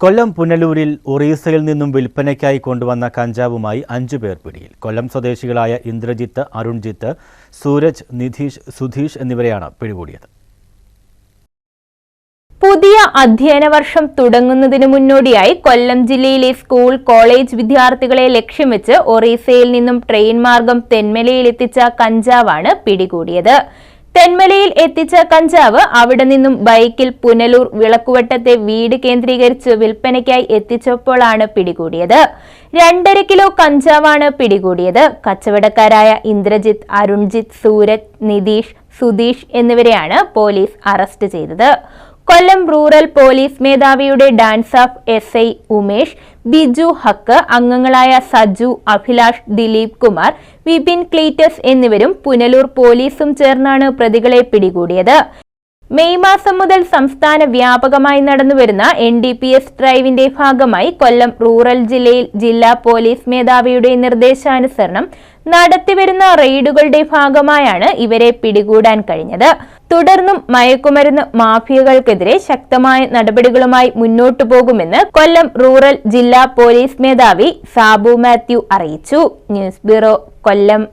കൊല്ലം പുനലൂരിൽ ഒറീസയിൽ നിന്നും വിൽപ്പനയ്ക്കായി കൊണ്ടുവന്ന കഞ്ചാവുമായി അഞ്ചു പേർ പിടിയിൽ. കൊല്ലം സ്വദേശികളായ ഇന്ദ്രജിത്ത് അരുൺജിത്ത് സൂരജ് നിധീഷ് സുധീഷ് എന്നിവരെയാണ് പിടികൂടിയത്. പുതിയ അധ്യയന വർഷം തുടങ്ങുന്നതിന് മുന്നോടിയായി കൊല്ലം ജില്ലയിലെ സ്കൂൾ കോളേജ് വിദ്യാർത്ഥികളെ ലക്ഷ്യം വെച്ച് ഒറീസയിൽ നിന്നും ട്രെയിൻ മാർഗം തെന്മലയിലെത്തിച്ച കഞ്ചാവാണ് പിടികൂടിയത്. തെന്മലയിൽ എത്തിച്ച കഞ്ചാവ് അവിടെ നിന്നും ബൈക്കിൽ പുനലൂർ വിളക്കുവട്ടത്തെ വീട് കേന്ദ്രീകരിച്ച് വിൽപ്പനയ്ക്കായി എത്തിച്ചപ്പോഴാണ് പിടികൂടിയത്. രണ്ടര കിലോ കഞ്ചാവാണ് പിടികൂടിയത്. കച്ചവടക്കാരായ ഇന്ദ്രജിത്ത് അരുൺജിത്ത് സൂരജ് നിതീഷ് സുധീഷ് എന്നിവരെയാണ് പോലീസ് അറസ്റ്റ് ചെയ്തത്. കൊല്ലം റൂറൽ പോലീസ് മേധാവിയുടെ DANSAF S I Umesh Biju Haq അംഗങ്ങളായ സജു അഭിലാഷ് ദിലീപ് കുമാർ വിപിൻ ക്ലീറ്റസ് എന്നിവരും പുനലൂർ പോലീസും ചേർന്നാണ് പ്രതികളെ പിടികൂടിയത്. മെയ് മാസം മുതൽ സംസ്ഥാന വ്യാപകമായി നടന്നുവരുന്ന എൻ ഡി പി എസ് ഡ്രൈവിന്റെ ഭാഗമായി കൊല്ലം റൂറൽ ജില്ലയിൽ ജില്ലാ പോലീസ് മേധാവിയുടെ നിർദ്ദേശാനുസരണം നടത്തിവരുന്ന റെയ്ഡുകളുടെ ഭാഗമായാണ് ഇവരെ പിടികൂടാൻ കഴിഞ്ഞത്. തുടർന്നും മയക്കുമരുന്ന് മാഫിയകൾക്കെതിരെ ശക്തമായ നടപടികളുമായി മുന്നോട്ടു പോകുമെന്ന് കൊല്ലം റൂറൽ ജില്ലാ പോലീസ് മേധാവി സാബു മാത്യു അറിയിച്ചു. News bureau Kollam.